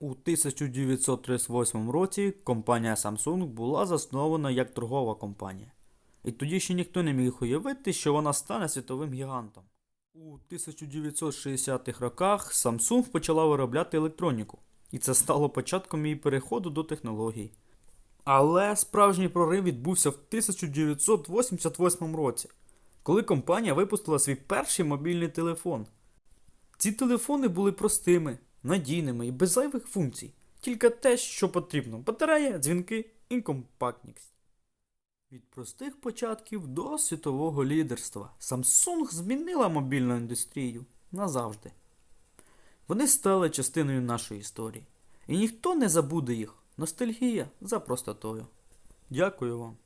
1938 році компанія Samsung була заснована як торгова компанія. І тоді ще ніхто не міг уявити, що вона стане світовим гігантом. У 1960-х роках Samsung почала виробляти електроніку, і це стало початком її переходу до технологій. Але справжній прорив відбувся в 1988 році, коли компанія випустила свій перший мобільний телефон. Ці телефони були простими, надійними і без зайвих функцій, тільки те, що потрібно: батарея, дзвінки і компактність. Від простих початків до світового лідерства Samsung змінила мобільну індустрію назавжди. Вони стали частиною нашої історії, і ніхто не забуде їх. Ностальгія за простотою. Дякую вам.